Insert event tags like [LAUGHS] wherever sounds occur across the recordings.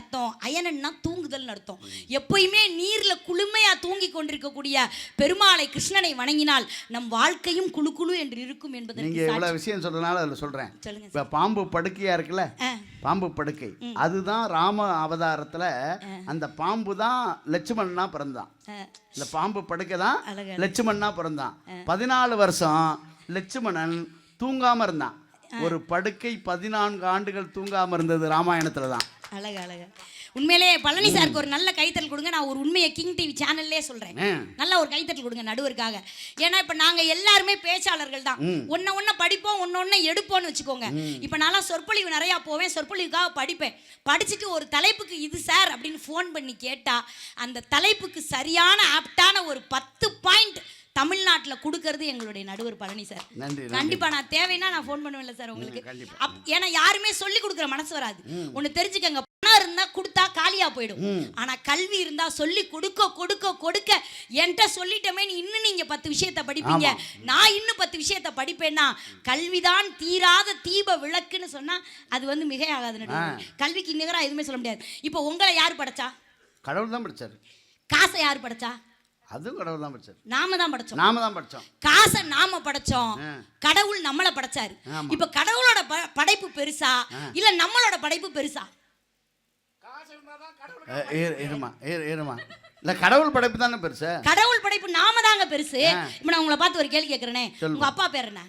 அர்த்தம். அயனன்னா தூங்குதல்னு அர்த்தம். எப்பயுமே நீர்ல குளுமையா தூங்கி கொண்டிருக்கக்கூடிய பெருமாளை கிருஷ்ணனை வணங்கினால் நம் வாழ்க்கையும் குழு குழு என்று இருக்கும் நீங்க என்பதற்கு இவ்வளவு சாட்சி. விஷயம் சொல்றதுனால அதில் சொல்றேன். சொல்லுங்க இப்ப பாம்பு படுக்கையா இருக்குல்ல. பாம்பு படுக்கை. அதுதான் ராம அவதாரத்துல அந்த பாம்பு தான் லட்சுமணனா பிறந்தான். இந்த பாம்பு படுக்கை தான். லட்சுமணனா பிறந்தான். பதினாலு வருஷம் லட்சுமணன் தூங்காம இருந்தான். ஒரு படுக்கை பதினான்கு ஆண்டுகள் தூங்காம இருந்தது ராமாயணத்துல தான் அழகு அழகு. உண்மையிலே பழனி சாருக்கு ஒரு நல்ல கைத்தல் கொடுங்க. நான் ஒரு உண்மையை கிங் டிவி சேனல்லே சொல்றேன். நல்ல ஒரு கைத்தட்டல் கொடுங்க நடுவருக்காக. ஏன்னா இப்ப நாங்க எல்லாருமே பேச்சாளர்கள் தான். ஒன்ன ஒன்ன படிப்போம் ஒன்னு ஒன்னு எடுப்போம்னு வச்சுக்கோங்க. இப்ப நான்லாம் சொற்பொழிவு நிறைய போவேன். சொற்பொழிவுக்காக படிப்பேன். படிச்சுட்டு ஒரு தலைப்புக்கு இது சார் அப்படின்னு ஃபோன் பண்ணி கேட்டா அந்த தலைப்புக்கு சரியான ஆப்டான ஒரு பத்து பாயிண்ட் தமிழ்நாட்டில் கொடுக்கறது எங்களுடைய நடுவர் பழனி சார். கண்டிப்பா நான் தேவைன்னா நான் ஃபோன் பண்ணுவேன்ல சார் உங்களுக்கு. ஏன்னா யாருமே சொல்லி கொடுக்குற மனசு வராது. ஒன்னு தெரிஞ்சுக்கங்க இருந்தா கொடுத்தா காலியா போயிடும். ஆனா கல்வி இருந்தா சொல்லி கொடுக்க கொடுக்க கொடுக்க என்கிட்ட சொல்லிட்டமே நீ இன்னும் நீங்க பத்து விஷயத்த படிப்பீங்க. நான் இன்னும் பத்து விஷயத்த படிப்பேன்னா கல்விதான் தீராத தீப விளக்குன்னு சொன்னா அது வந்து மிகையாகாது. கல்விக்கு நிகரா எதுவுமே சொல்ல முடியாது. இப்போ உங்களை யார் படைச்சா? கடவுள் தான் படிச்சாரு. காசை யார் படைச்சா? அதுவும் கடவுள் தான் படிச்சாரு. நாம தான் படைச்சோம். நாம தான் படிச்சோம். காசை நாம படைச்சோம். கடவுள் நம்மள படைச்சாரு. இப்ப கடவுளோட படைப்பு பெருசா? இல்ல நம்மளோட படைப்பு பெருசா? இருமா இரு- இருமா இல்ல கடவுள் படைப்பு தானே பெருசு? கடவுள் படைப்பு நாம தாங்க பெருசு. இப்ப நான் உங்களை பார்த்து ஒரு கேள்வி கேக்குறேனே. சொல்லுங்க. உங்க அப்பா பேர் என்ன?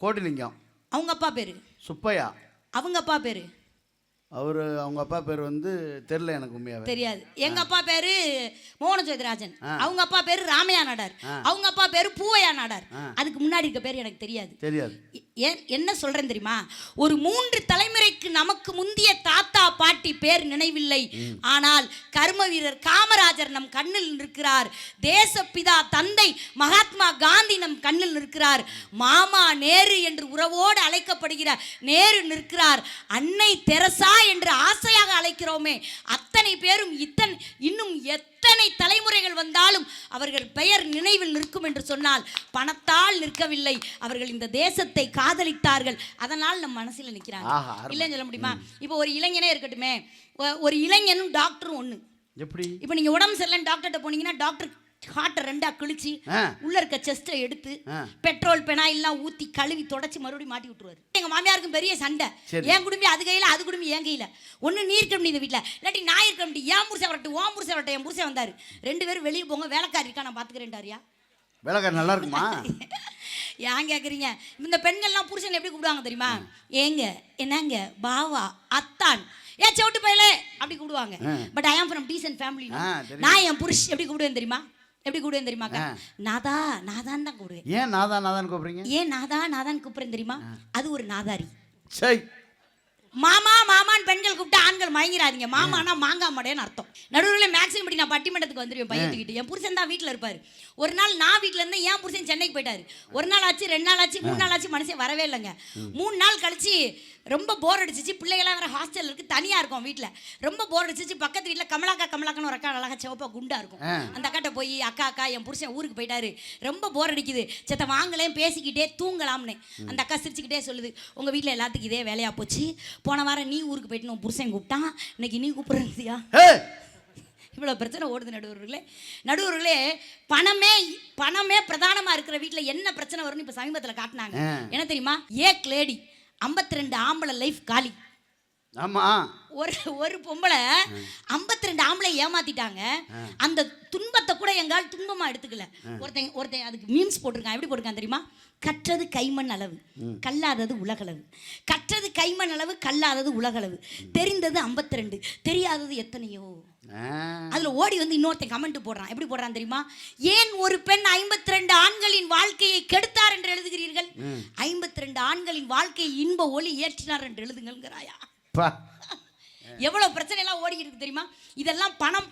கோடிலிங்கம் அவங்க அப்பா பேரு? சுப்பையா. அவங்க அப்பா பேரு? அவரு அவங்க அப்பா பேர் வந்து தெரில எனக்கு உண்மையாவே. தெரியாது. எங்க அப்பா பேரு மோகன ஜோதிராஜன் அவங்க அப்பா பேரு ராமையா நாடார். அவங்க அப்பா பேரு பூவையா நாடார். அதுக்கு முன்னாடி இருக்க பேர் எனக்கு தெரியாது. தெரியாது. ஏன் என்ன சொல்றேன் தெரியுமா? ஒரு மூன்று தலைமுறைக்கு நமக்கு முந்திய தாத்தா பாட்டி பேர் நினைவில்லை. ஆனால் கர்ம வீரர் காமராஜர் நம் கண்ணில் நிற்கிறார். தேசப்பிதா தந்தை மகாத்மா காந்தி நம் கண்ணில் நிற்கிறார். மாமா நேரு என்று உறவோடு அழைக்கப்படுகிற நேரு நிற்கிறார். அன்னை தெரசா என்று ஆசையாக அழைக்கிறோமே. அத்தனை பேரும் இத்தனை இன்னும் எத்தனை தலைமுறைகள் வந்தாலும் அவர்கள் பெயர் நினைவில் நிற்கும் என்று சொன்னால் பணத்தால் நிற்கவில்லை. அவர்கள் இந்த தேசத்தை காதலித்தார்கள். அதனால் நம் மனசில் நிற்கிறாங்க. இல்லைன்னு சொல்ல முடியுமா? இப்போ ஒரு இளைஞனே இருக்கட்டுமே. ஒரு இளைஞனும் டாக்டரும் ஒன்று எப்படி? இப்போ நீங்க உடம்பு சரியில்லைன்னு டாக்டர்கிட்ட போனீங்கன்னா டாக்டர் ஹார்ட்டை ரெண்டா கிழிச்சு. உள்ள இருக்க செஸ்ட்டை எடுத்து. பெட்ரோல் பெனாயில்லாம் ஊத்தி கழுவி தொடச்சி மறுபடியும் மாட்டி விட்டுருவாரு. எங்க மாமியாருக்கும் பெரிய சண்டை. என் குடும்பம் அது கையில அது குடும்பம் என் கையில. ஒண்ணு நீ இருக்க முடியுது வீட்டுல இல்லாட்டி நான் இருக்க முடியும். என் புருஷன் வரட்டும் ஓம் புருஷன் வரட்டும் என் புருஷன் வந்தாரு. ரெண்டு பேரும் வெளியே போங்க. வேலைக்காரி இருக்கா நான் பாத்துக்கிறேன்டாரியா வேலைக்கார நல்லா இருக்குமா? [LAUGHS] ஏன் கேக்குறீங்க? இந்த பெண்கள்லாம் புருஷன் எப்படி கூப்பிடுவாங்க தெரியுமா? ஏங்க என்னங்க பாவா அத்தான். ஏ செவிட்டு பையலே அப்படி கூப்பிடுவாங்க. But I am from descent family. நான் என் புருஷ் எப்படி கூப்பிடுவேன் தெரியுமா? எப்படி கூப்பிடுவேன் தெரியுமாக்கா நாதா நாதான் தான் கூப்பிடுவேன். ஏன் நாதா நாதான் கூப்பிடுறீங்க? ஏன் நாதா நாதான் கூப்பிடுறேன் தெரியுமா? அது ஒரு நாதாரி. சரி மாமா மாமான்னு பெண்கள் கூப்பிட்டு ஆண்கள் மயங்கிறாதீங்க. மாமானா மாங்காய் மடையன்னு அர்த்தம். நடுவில் மேக்ஸிமம் இப்படி நான் பட்டிமன்றத்துக்கு வந்துருவேன் பையன் தூக்கிட்டு. என் புருஷன் தான் வீட்டில் இருப்பாரு. ஒரு நாள் நான் வீட்டில் இருந்து என் புருஷன் சென்னைக்கு போயிட்டாரு. ஒரு நாள் ஆச்சு ரெண்டு நாள் ஆச்சு மூணு நாள் ஆச்சு மனுஷன் வரவே இல்லைங்க. மூணு நாள் கழிச்சு ரொம்ப போர் அடிச்சிச்சு. பிள்ளைகளாம் வேற ஹாஸ்டல் இருக்கு தனியா இருக்கும் வீட்டில் ரொம்ப போர் அடிச்சிச்சு. பக்கத்து வீட்டில் கமலாக்கா கமலாக்கான்னு ஒரு அக்கா அழகா சிவப்பா குண்டா இருக்கும். அந்த அக்காட்ட போய் அக்கா அக்கா என் புருஷன் ஊருக்கு போயிட்டாரு. ரொம்ப போர் அடிக்குது. செத்த வாங்கலேன் பேசிக்கிட்டே தூங்கலாம்னு. அந்த அக்கா சிரிச்சுக்கிட்டே சொல்லுது உங்க வீட்டில் எல்லாத்துக்கும் இதே வேலையா போச்சு? போன வாரம் நீ ஊருக்கு போயிட்டு உன் புருஷன் கூப்பிட்டான். இன்னைக்கு நீ கூப்பிடுறியா இவ்வளோ பிரச்சனை ஓடுது நடுவர்களே. நடுவர்களே பணமே பணமே பிரதானமாக இருக்கிற வீட்டில் என்ன பிரச்சனை வரும்னு இப்போ சமீபத்தில் காட்டினாங்க. என்ன தெரியுமா? ஏக் லேடி 52 ரெண்டு ஆம்பளை லைஃப் காலி. ஆமா. ஒரு ஒரு பொம்பளை 52 ரெண்டு ஆம்பளை ஏமாத்திட்டாங்க அந்த துன்பத்தை கூட எங்கால் துன்பமா எடுத்துக்கல. ஒருத்தன் ஒருத்தன் அதுக்கு மீம்ஸ் போட்டிருக்கான். எப்படி போட்டிருக்கான் தெரியுமா? கற்றது கைமண் அளவு கல்லாதது உலகளவு. கற்றது கைமண் அளவு கல்லாதது உலகளவு. தெரிந்தது 52 ரெண்டு தெரியாதது எத்தனையோ. அதுல ஓடி வந்து இன்னொருத்தன் கமெண்ட் போடுறான். எப்படி போடுறான் தெரியுமா? ஏன் ஒரு பெண் 52 ரெண்டு ஆண்களின் வாழ்க்கையை கெடுத்தார் என்று எழுதுகிறீர்கள்? 52 ரெண்டு ஆண்களின் வாழ்க்கையை இன்ப ஒளி ஏற்றினார் என்று எழுதுங்கள்ங்கிறாயா? எவ்வளோ எவ்வளவு பிரச்சனை எல்லாம் ஓடிக்கிட்டு இருக்கு தெரியுமா? இதெல்லாம் பணம்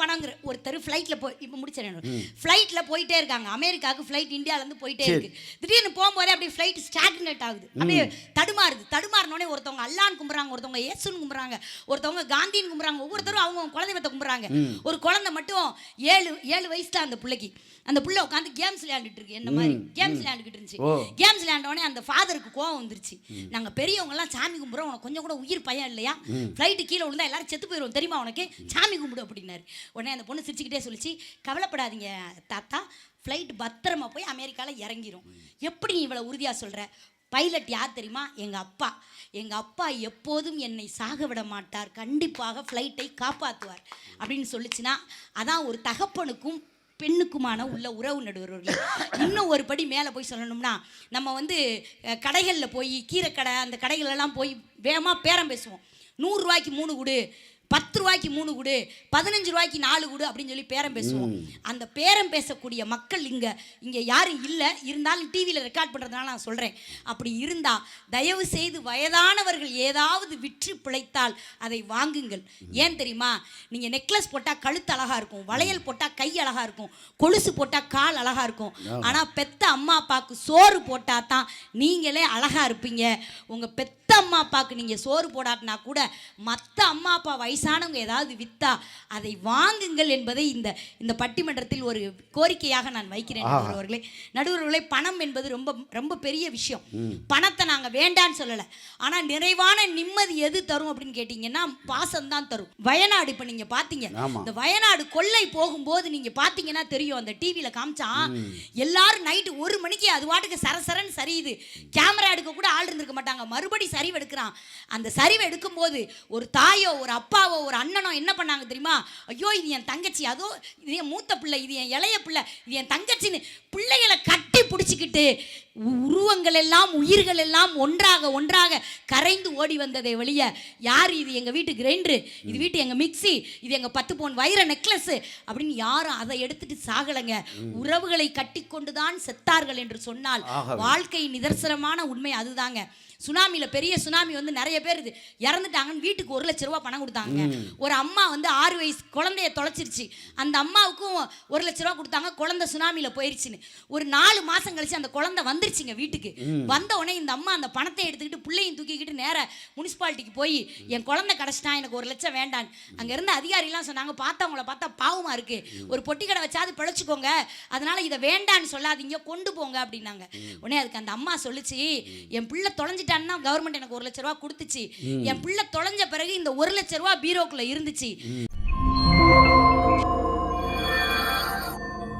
ஒருத்தர் ஃப்ளைட்ல போய் இப்போ முடிச்சிடணும் ஃப்ளைட்ல போயிட்டே இருக்காங்க. அமெரிக்காவுக்கு ஃப்ளைட் இந்தியால இருந்து போயிட்டே இருக்கு. திடீர்னு போகும்போதே அப்படியே ஃப்ளைட் ஸ்டாக்னேட் ஆகுது. அப்படியே தடுமாறுது. தடுமாறினோடனே ஒருத்தவங்க அல்லான்னு கும்புறாங்க ஒருத்தவங்க இயேசுன்னு கும்புறாங்க ஒருத்தவங்க காந்தின்னு கும்புறாங்க ஒவ்வொருத்தரும் அவங்க குலதெய்வத்தை கும்புறாங்க ஒரு குழந்தை மட்டும் ஏழு ஏழு வயசுல அந்த பிள்ளைக்கு. அந்த புள்ள உட்காந்து கேம்ஸ் விளையாண்டுட்டு இருக்கு. என்ன மாதிரி? கேம்ஸ் விளையாண்டுக்கிட்டு இருந்துச்சு. கேம்ஸ் விளையாண்டோடனே அந்த ஃபாதருக்கு கோவம் வந்துருச்சு. நாங்க பெரியவங்க எல்லாம் சாமி கும்பிட்றோம். உனக்கு கொஞ்சம் கூட உயிர் பயம் இல்லையா? ஃப்ளைட்டு கீழே விழுந்தா எல்லாரும் எல்லாரும் செத்து போயிடுவோம் தெரியுமா உனக்கு? சாமி கும்பிடு அப்படின்னாரு. உடனே அந்த பொண்ணு சிரிச்சுக்கிட்டே சொல்லிச்சு கவலைப்படாதீங்க தாத்தா. ஃப்ளைட் பத்திரமா போய் அமெரிக்காவில் இறங்கிரும். எப்படி நீ இவ்வளோ உறுதியாக சொல்கிற பைலட் யார் தெரியுமா? எங்கள் அப்பா. எங்கள் அப்பா எப்போதும் என்னை சாக விட மாட்டார். கண்டிப்பாக ஃப்ளைட்டை காப்பாற்றுவார் அப்படின்னு சொல்லுச்சுன்னா அதான் ஒரு தகப்பனுக்கும் பெண்ணுக்குமான உள்ள உறவு நடுவர்கள். இன்னும் ஒரு படி மேலே போய் சொல்லணும்னா நம்ம வந்து கடைகளில் போய் கீரை கடை அந்த கடைகளெல்லாம் போய் வேகமாக பேரம் பேசுவோம். நூறுரூவாய்க்கு மூணு கொடு பத்து ரூபாய்க்கு மூணு கொடு பதினஞ்சு ரூபாய்க்கு நாலு கொடு அப்படின்னு சொல்லி பேரம் பேசுவோம். அந்த பேரம் பேசக்கூடிய மக்கள் இங்கே இங்கே யாரும் இல்லை. இருந்தாலும் டிவியில் ரெக்கார்ட் பண்ணுறதுனால நான் சொல்கிறேன் அப்படி இருந்தால் தயவு செய்து வயதானவர்கள் ஏதாவது விற்று பிழைத்தால் அதை வாங்குங்கள். ஏன் தெரியுமா? நீங்கள் நெக்லஸ் போட்டால் கழுத்து அழகாக இருக்கும் வளையல் போட்டால் கை அழகாக இருக்கும் கொலுசு போட்டால் கால் அழகாக இருக்கும். ஆனால் பெத்த அம்மா அப்பாவுக்கு சோறு போட்டால் தான் நீங்களே அழகாக இருப்பீங்க. உங்கள் பெத்த அம்மா அப்பாவுக்கு நீங்கள் சோறு போடாட்டினா கூட மற்ற அம்மா அப்பா வயசானவங்க ஏதாவது வித்தா அதை வாங்குங்கள் என்பதை இந்த இந்த பட்டிமன்றத்தில் ஒரு கோரிக்கையாக நான் வைக்கிறேன் நடுவர்களே. நடுவர்களே பணம் என்பது ரொம்ப ரொம்ப பெரிய விஷயம். பணத்தை நாங்கள் வேண்டான்னு சொல்லலை. ஆனால் நிறைவான நிம்மதி எது தரும் அப்படின்னு கேட்டிங்கன்னா பாசம் தான் தரும். வயநாடு இப்போ நீங்கள் பார்த்தீங்க. இந்த வயநாடு கொள்ளை போகும்போது நீங்கள் பார்த்தீங்கன்னா தெரியும். அந்த டிவியில் காமிச்சான் எல்லாரும் நைட்டு ஒரு மணிக்கு அது வாட்டுக்கு சரசரன்னு சரியுது. கேமரா எடுக்க கூட ஆள் இருந்திருக்க மாட்டாங்க. மறுபடி சரிவு எடுக்கிறான். அந்த சரிவு எடுக்கும்போது ஒரு தாயோ ஒரு அப்பாவோ ஒரு அண்ணனோ என்ன பண்ணாங்க தெரியுமா? ஐயோ இது என் தங்கச்சி. அதோ இது என் மூத்த பிள்ளை இது என் இளைய பிள்ளை இது என் தங்கச்சின்னு பிள்ளைகளை கட்டி பிடிச்சிக்கிட்டு உருவங்கள் எல்லாம் உயிர்கள் எல்லாம் ஒன்றாக ஒன்றாக கரைந்து ஓடி வந்ததை வெளிய யார் இது எங்க வீட்டு கிரைண்டரு இது வீட்டு எங்க மிக்ஸி இது எங்க பத்து பவுன் வைர நெக்லஸ் அப்படின்னு யாரும் அதை எடுத்துட்டு சாகலைங்க. உறவுகளை கட்டி கொண்டுதான் செத்தார்கள் என்று சொன்னால். வாழ்க்கை நிதர்சனமான உண்மை அதுதாங்க. சுனாமில பெரிய சுனாமி வந்து நிறைய பேர் இது இறந்துட்டாங்கன்னு வீட்டுக்கு ஒரு லட்ச ரூபா பணம் கொடுத்தாங்க. ஒரு அம்மா வந்து ஆறு வயசு குழந்தைய தொலைச்சிருச்சு. அந்த அம்மாவுக்கும் ஒரு லட்ச ரூபா கொடுத்தாங்க குழந்தை சுனாமில போயிருச்சுன்னு. ஒரு நாலு மாசம் கழிச்சு அந்த குழந்தை வந்துருச்சுங்க வீட்டுக்கு. வந்த உடனே இந்த அம்மா அந்த பணத்தை எடுத்துக்கிட்டு பிள்ளையும் தூக்கிக்கிட்டு நேர முனிசிபாலிட்டிக்கு போய் என் குழந்தை கிடச்சிட்டான் எனக்கு ஒரு லட்சம் வேண்டான்னு. அங்க இருந்த அதிகாரிலாம் சொன்னாங்க பார்த்தவங்கள பார்த்தா பாவமா இருக்கு. ஒரு பொட்டி கடை வச்சாது பிழைச்சுக்கோங்க. அதனால இதை வேண்டான்னு சொல்லாதீங்க கொண்டு போங்க அப்படின்னாங்க. உடனே அதுக்கு அந்த அம்மா சொல்லுச்சு என் பிள்ளை தொலைஞ்சிட்டான்னா கவர்மெண்ட் எனக்கு ஒரு லட்ச ரூபா கொடுத்துச்சு. என் பிள்ளை தொலைஞ்ச பிறகு இந்த ஒரு லட்ச ரூபா பீரோக்குள்ள இருந்துச்சு.